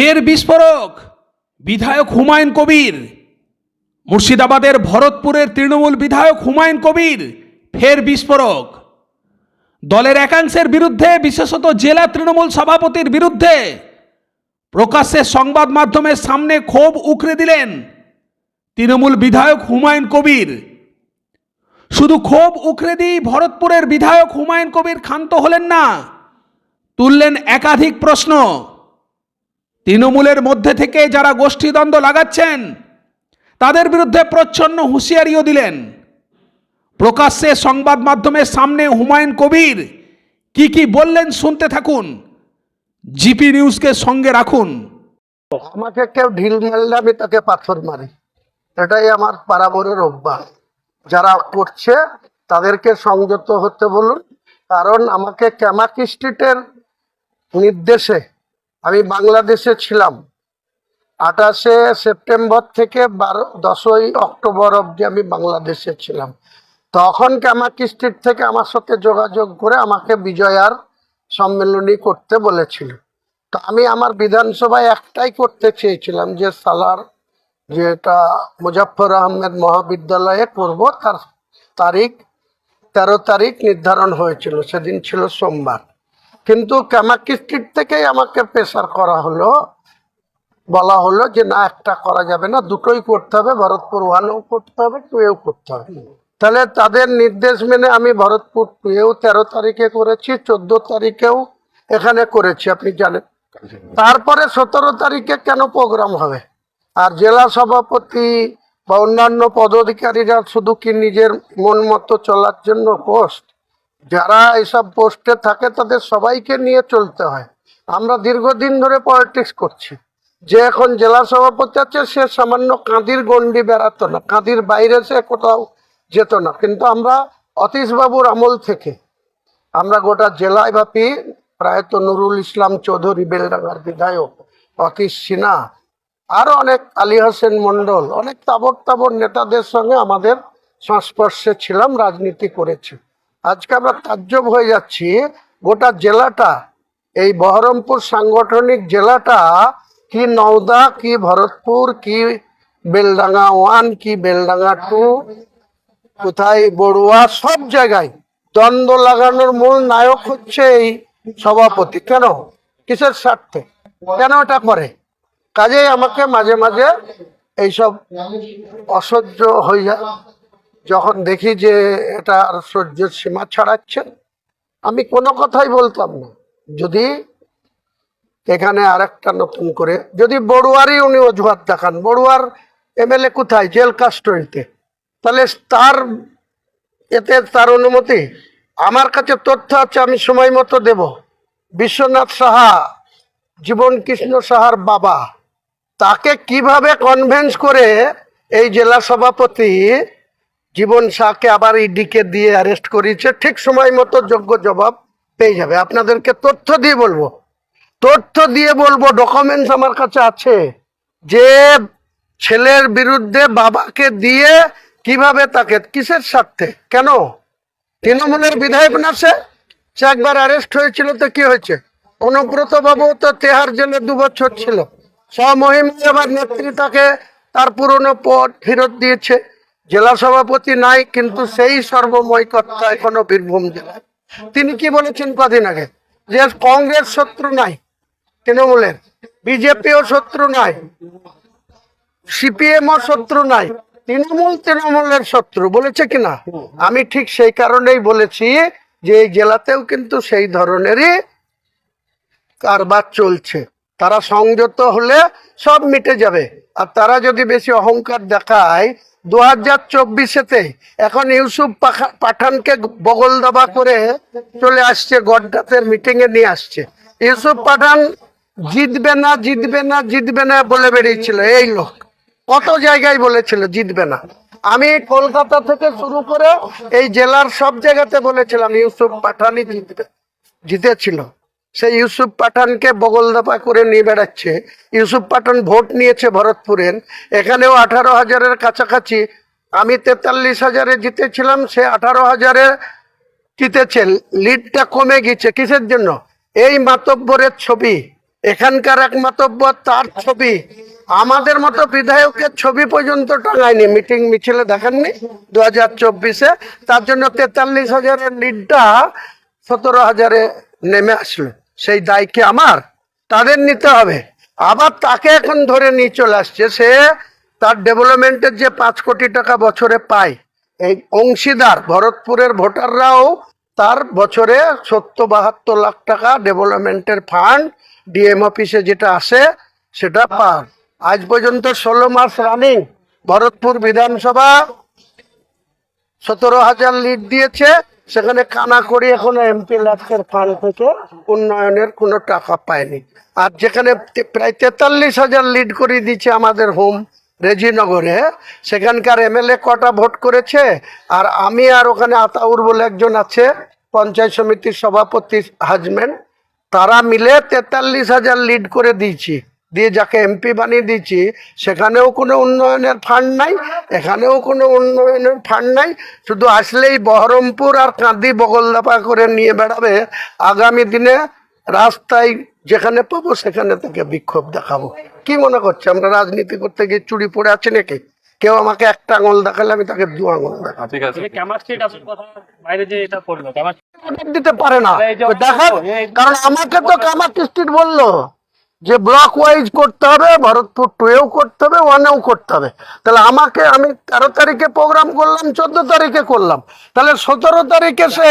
ফের বিস্ফোরক। বিধায়ক হুমায়ুন কবির। মুর্শিদাবাদের ভরতপুরের তৃণমূল বিধায়ক হুমায়ুন কবির ফের বিস্ফোরক। দলের একাংশের বিরুদ্ধে, বিশেষত জেলা তৃণমূল সভাপতির বিরুদ্ধে প্রকাশ্যে সংবাদ মাধ্যমের সামনে ক্ষোভ উকরে দিলেন তৃণমূল বিধায়ক হুমায়ুন কবির। শুধু ক্ষোভ উকরে দিয়ে ভরতপুরের বিধায়ক হুমায়ুন কবির ক্ষান্ত হলেন না, তুললেন একাধিক প্রশ্ন। তৃণমূলের মধ্যে থেকে যারা গোষ্ঠীদ্বন্দ্ব লাগাচ্ছেন, তাদের বিরুদ্ধে প্রচ্ছন্ন হুঁশিয়ারিও দিলেন। প্রকাশ্যে সংবাদ মাধ্যমের সামনে হুমায়ুন কবির, কি কি বললেন শুনতে থাকুন। জিপি নিউজকে সঙ্গে রাখুন। আমাকে কেউ ঢিল মারলে আমি তাকে পাথর মারি। এটাই আমার পারাবরের অভ্যাস। যারা করছে, তাদেরকে সংযত হতে বলুন। কারণ আমাকে ক্যামাকি স্ট্রিটের নির্দেশে আমি বাংলাদেশে ছিলাম। আঠাশে সেপ্টেম্বর থেকে বারো, দশই অক্টোবর অবধি আমি বাংলাদেশে ছিলাম। তখন ক্যামাকি স্ট্রিট থেকে আমার সাথে যোগাযোগ করে আমাকে বিজয়ার সম্মেলনী করতে বলেছিল। তো আমি আমার বিধানসভায় একটাই করতে চেয়েছিলাম যে সালার যেটা মুজাফর আহমেদ মহাবিদ্যালয়ে করব, তার তারিখ, তেরো তারিখ নির্ধারণ হয়েছিল, সেদিন ছিল সোমবার। কিন্তু ক্যামাকি স্ট্রিট থেকেই আমাকে প্রেসার করা হলো। বলা হলো যে, না, একটা করা যাবে না, দুটোই করতে হবে, ভরতপুর ওয়ানও করতে হবে টুয়েও করতে হবে। তাহলে তাদের নির্দেশ মেনে আমি ভরতপুর টুয়েও তেরো তারিখে করেছি, চোদ্দ তারিখেও এখানে করেছি, আপনি জানেন। তারপরে সতেরো তারিখে কেন প্রোগ্রাম হবে? আর জেলা সভাপতি বা অন্যান্য পদাধিকারীরা শুধু কি নিজের মন মতো চলার জন্য পোস্ট যারা এসব পোস্টে থাকে তাদের সবাইকে নিয়ে চলতে হয়। আমরা দীর্ঘদিন ধরে পলিটিক্স করছি। যে এখন জেলা সভাপতি আছে, সে সামান্য কাঁদির গন্ডি বেড়াতো না, কাঁদির বাইরে সে কোথাও যেত না। কিন্তু আমরা অতীশবাবুর আমল থেকে, আমরা গোটা জেলায় ব্যাপী প্রায়ত নুরুল ইসলাম চৌধুরী, বেলডাঙ্গার বিধায়ক, অতীশ সিনহা, আরও অনেক আলী হোসেন মন্ডল অনেক তাবর তাবর নেতাদের সঙ্গে আমাদের সংস্পর্শে ছিলাম, রাজনীতি করেছি। আজকে আমরা তাজ্জব হয়ে যাচ্ছি গোটা জেলাটা। এই বহরমপুর সাংগঠনিক জেলাটা কি নওদা, কি ভরতপুর, কি বেলডাঙ্গা ওয়ান, কি বেলডাঙ্গা টু, কোথায় বড়ুয়া, সব জায়গায় দ্বন্দ্ব লাগানোর মূল নায়ক হচ্ছে এই সভাপতি। কেন? কিসের স্বার্থে? কেন এটা করে? কাজেই আমাকে মাঝে মাঝে এইসব অসহ্য হয়ে যায়। যখন দেখি যে এটা আর সহ্যের সীমা ছাড়াচ্ছে, আমি কোনো কথাই বলতাম না। যদি এখানে আরেকটা নতুন করে, যদি বড়ুয়ারই উনি অজুহাত দেখান, বড়ুয়ার এমএলএ কোথায়? জেল কাস্টডিতে। তাহলে তার, এতে তার অনুমতি? আমার কাছে তথ্য আছে, আমি সময় মতো দেব। বিশ্বনাথ সাহা জীবন কৃষ্ণ সাহার বাবা, তাকে কীভাবে কনভেন্স করে এই জেলা সভাপতি জীবন শাহকে আবার ইডিকে দিয়ে অ্যারেস্ট করিয়েছে, ঠিক সময় মতো যোগ্য জবাব পেয়ে যাবে। আপনাদেরকে তথ্য দিয়ে বলব। তথ্য দিয়ে বলব ডকুমেন্টস আমার কাছে আছে। যে ছেলের বিরুদ্ধে বাবাকে দিয়ে কীভাবে তাকে, কিসের স্বার্থে? কেন? তৃণমূলের বিধায়ক না সে একবার অ্যারেস্ট হয়েছিল তো কি হয়েছে? অনুব্রত বাবু তো তেহার জেলে দু বছর ছিল। স্বমহিমে আবার নেত্রী তাকে তার পুরনো পদ ফেরত দিয়েছে। জেলা সভাপতি নাই, কিন্তু সেই সর্বময় কর্তা এখনও বীরভূম জেলায়। তিনি কি বলেছেন কদিন আগে? যে কংগ্রেস শত্রু নাই, তৃণমূলের। বিজেপিও শত্রু নাই সিপিএম ও শত্রু নাই, তৃণমূল তৃণমূলের শত্রু। বলেছে কিনা আমি ঠিক সেই কারণেই বলেছি যে এই জেলাতেও কিন্তু সেই ধরনেরই কারবার চলছে। তারা সংযত হলে সব মিটে যাবে। আর তারা যদি বেশি অহংকার দেখায় দু হাজার চব্বিশেতে এখন ইউসুফ পাঠানকে বগল দাবা করে চলে আসছে গড্ডাতের মিটিং এ নিয়ে আসছে। ইউসুফ পাঠান জিতবে না জিতবে না জিতবে না বলে বেরিয়েছিল। এই লোক, কত জায়গায় বলেছিল জিতবে না। আমি কলকাতা থেকে শুরু করে এই জেলার সব জায়গাতে বলেছিলাম, ইউসুফ পাঠানই জিতবে, জিতেছিল। সেই ইউসুফ পাঠানকে বগল দাপা করে নিয়ে বেড়াচ্ছে। ইউসুফ পাঠান ভোট নিয়েছে ভরতপুরের। এখানেও আঠারো হাজারের কাছাকাছি। আমি তেতাল্লিশ হাজারে জিতেছিলাম, সে আঠারো হাজারে জিতেছে। লিডটা কমে গেছে। কিসের জন্য? এই মাতব্বরের ছবি। এখানকার এক মাতব্বর, তার ছবি। আমাদের মতো বিধায়কের ছবি পর্যন্ত টাঙায়নি। মিটিং মিছিলে দেখাননি দু হাজার চব্বিশে। তার জন্য তেতাল্লিশ হাজারের লিডটা সতেরো হাজারে নেমে আসলো। সেই দায় কি আমার, তাদের নিতে হবে। আবার তাকে এখন ধরে নিয়ে চলে আসছে, সে তার ডেভেলপমেন্টের যে পাঁচ কোটি টাকা বছরে পায়, এই অংশীদার ভরতপুরের ভোটাররাও তার বছরে সত্তর বাহাত্তর লাখ টাকা ডেভেলপমেন্টের ফান্ড ডিএম অফিসে যেটা আসে সেটা পান আজ পর্যন্ত ষোলো মাস রানিং ভরতপুর বিধানসভা সতেরো হাজার লিড দিয়েছে। সেখানে কানা করি এখনও এমপি লাখের ফান্ড থেকে উন্নয়নের কোনো টাকা পায়নি আর যেখানে প্রায় তেতাল্লিশ হাজার লিড করে দিচ্ছে আমাদের হোম রেজিনগরে, সেখানকার এমএলএ কটা ভোট করেছে? আর আমি আর ওখানে আতাউর বলে একজন আছে, পঞ্চায়েত সমিতির সভাপতি হাজবেন্ড, তারা মিলে তেতাল্লিশ হাজার লিড করে দিয়েছি। দিয়ে যাকে এমপি বানিয়ে দিয়েছি সেখানেও কোনো উন্নয়নের ফান্ড নাই এখানেও কোনো উন্নয়নের ফান্ড নাই। শুধু আসলেই বহরমপুর আর কাঁদি বগলদাপা করে নিয়ে বেড়াবে আগামী দিনে রাস্তায় যেখানে পাবো সেখানে তাকে বিক্ষোভ দেখাবো। কি মনে করছে? আমরা রাজনীতি করতে গিয়ে চুরি পড়ে আছে নাকি? কেউ আমাকে একটা আঙুল দেখালে আমি তাকে দু আঙুল দেখাবো। দিতে পারে না। এই- কারণ আমাকে তো কামার স্ট্রিট বলল। যে ব্লক ওয়াইজ করতে হবে, ভরতপুর টুয়েও করতে হবে ওয়ানেও করতে হবে। তাহলে আমাকে আমি তেরো তারিখে প্রোগ্রাম করলাম, চোদ্দ তারিখে করলাম। তাহলে সতেরো তারিখে সে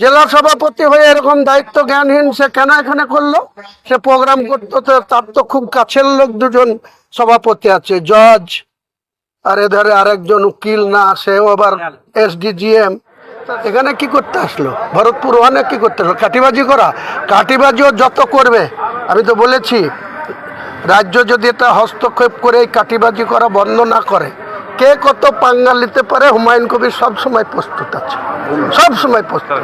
জেলা সভাপতি হয়ে এরকম দায়িত্ব জ্ঞানহীন সে কেন এখানে করল? সে প্রোগ্রাম করতো তো তার তো খুব কাছের লোক দুজন সভাপতি আছে জজ আর এধারে আরেকজন উকিল না সেও আবার এসডিজিএম এখানে কি করতে আসলো? ভরতপুর ওখানে কি করতে আসলো? কাটিবাজি করা? কাটিবাজিও যত করবে আমি তো বলেছি, রাজ্য যদি এটা হস্তক্ষেপ করে এই কাটিবাজি করা বন্ধ না করে, কে কত পাঙ্গা নিতে পারে হুমায়ুন কবির সবসময় প্রস্তুত আছে। সবসময় প্রস্তুত।